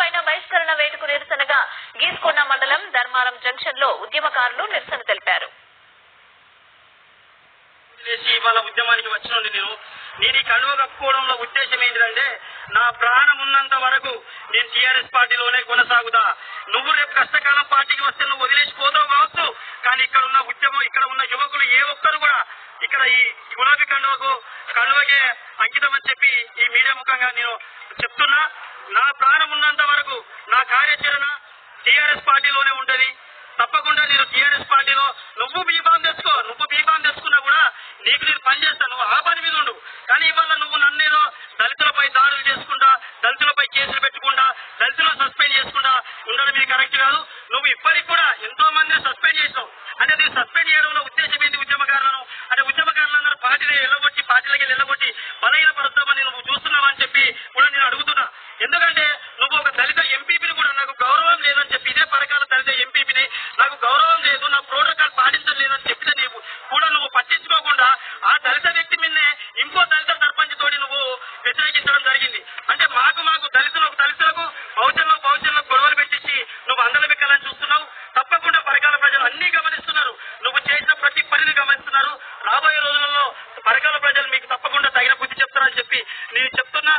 పైన బహిష్కరణ వేటుకు నిరసనగా గీసుకొండ మండలం ధర్మారం జంక్షన్లో ఉద్యమకారులు నిరసన తెలిపారు. ఇవాళ ఉద్యమానికి వచ్చినండి నేను నేను ఈ కలువ కప్పుకోవడంలో ఉద్దేశం ఏంటంటే నా ప్రాణం ఉన్నంత వరకు నేను టీఆర్ఎస్ పార్టీలోనే కొనసాగుదా నువ్వు రేపు కష్టకాలం పార్టీకి వస్తే నువ్వు వదిలేసిపోతావు కావచ్చు కానీ ఇక్కడ ఉన్న ఉద్యమం ఇక్కడ ఉన్న యువకులు ఏ ఒక్కరు కూడా ఇక్కడ ఈ గులాబీ కండువకు కండువకే అంకితం అని చెప్పి ఈ మీడియా ముఖంగా నేను చెప్తున్నా. నా ప్రాణం ఉన్నంత వరకు నా కార్యాచరణ టీఆర్ఎస్ పార్టీలోనే ఉంటది. తప్పకుండా నేను టీఆర్ఎస్ పార్టీలో నువ్వు బీఫామ్ తెచ్చుకో. నువ్వు బీఫామ్ తెచ్చుకున్నా కూడా నీకు నేను పని చేస్తాను నువ్వు ఆ పని మీద ఉండు. కానీ ఇవాళ నువ్వు నన్నేదో దళితులపై దాడులు చేసుకుంటా దళితులపై కేసులు పెట్టుకుంటా దళితులను సస్పెండ్ చేసుకుంటా ఉండడం ఇది కరెక్ట్ కాదు. నువ్వు ఇప్పటికి కూడా ఎంతో మందిని సస్పెండ్ చేసావు. అంటే నేను సస్పెండ్ చేయడంలో ఉద్దేశం ఏంటి ఉద్యమకారులను? అంటే ఉద్యమకారులందరూ పార్టీలు ఎల్లగొట్టి పార్టీలకి ఎల్లగొట్టి బలహీనపరుస్తామని నువ్వు చూస్తున్నావని చెప్పి కూడా నేను అడుగుతున్నా ఎందుకంటే నువ్వు ఒక దళిత ఎంపీపీని కూడా నాకు గౌరవం లేదని చెప్పి ఇదే పరకాల దళిత ఎంపీపీని నాకు గౌరవం లేదు నా ప్రోటోకాల్ పాటించడం లేదని చెప్పిన నీవు కూడా నువ్వు పట్టించుకోకుండా ఆ దళిత వ్యక్తి మీదనే ఇంకో దళిత సర్పంచ్ తోటి నువ్వు వ్యతిరేకించడం జరిగింది. అంటే మాకు మాకు దళితులకు దళితులకు బహుజనులకు బహుజనులకు గొడవలు పెట్టించి నువ్వు అందరి వెక్కాలని చూస్తున్నావు. తప్పకుండా పరకాల ప్రజలు అన్ని గమనిస్తున్నారు. నువ్వు చేసిన ప్రతి పనిని గమనిస్తున్నారు. రాబోయే రోజులలో పరకాల ప్రజలు మీకు తప్పకుండా తగిన బుద్ధి చెప్తారని చెప్పి నేను చెప్తున్నా.